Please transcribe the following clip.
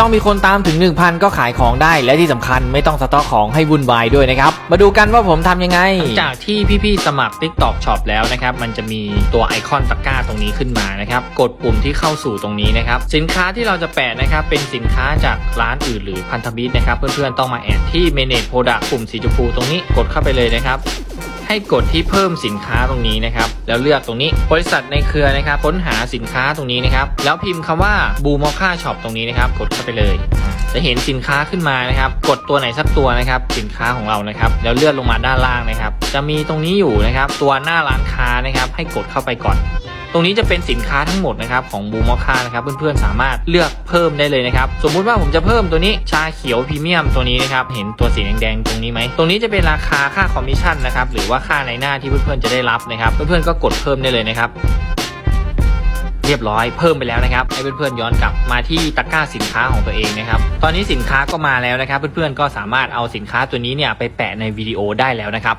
ต้องมีคนตามถึง 1,000 ก็ขายของได้และที่สำคัญไม่ต้องสต็อกของให้วุ่นวายด้วยนะครับ มาดูกันว่าผมทำยังไง จากที่พี่ๆสมัคร TikTok Shop แล้วนะครับ มันจะมีตัวไอคอนตะกร้าตรงนี้ขึ้นมานะครับ กดปุ่มที่เข้าสู่ตรงนี้นะครับ สินค้าที่เราจะแปะนะครับ เป็นสินค้าจากร้านอื่นหรือพันธมิตรนะครับ เพื่อนๆต้องมาแอดที่ Manage Product ปุ่มสีชมพูตรงนี้กดเข้าไปเลยนะครับ ให้กดที่เพิ่มสินค้าตรงนี้นะครับ แล้วเลือกตรงนี้บริษัทในเครือนะครับ ค้นหาสินค้าตรงนี้นะครับ แล้วพิมพ์คำว่าบูมอค่าช็อปตรงนี้นะครับ กดเข้าไปเลย จะเห็นสินค้าขึ้นมานะครับ กดตัวไหนสักตัวนะครับ สินค้าของเรานะครับ แล้วเลื่อนลงมาด้านล่างนะครับ จะมีตรงนี้อยู่นะครับ ตัวหน้าร้านค้านะครับ ให้กดเข้าไปก่อน ตรงนี้จะเป็นสินค้าทั้งหมดนะครับของบูมอค่านะครับเพื่อนๆสามารถเลือกเพิ่มได้เลยนะครับสมมุติว่าผมจะเพิ่มตัวนี้ชาเขียวพรีเมียมตัวนี้นะครับเห็นตัวสีแดงๆตรงนี้ไหมตรงนี้จะเป็นราคาค่าคอมมิชชั่นนะครับหรือว่าค่าในหน้าที่เพื่อนๆจะได้รับนะครับเพื่อนๆก็กดเพิ่มได้เลยนะครับเรียบร้อยเพิ่มไปแล้วนะครับให้เพื่อนๆย้อนกลับมาที่ตะกร้าสินค้าของตัวเองนะครับตอนนี้สินค้าก็มาแล้วนะครับ เพื่อนๆก็สามารถเอาสินค้าตัวนี้เนี่ยไปแปะในวิดีโอได้แล้วนะครับ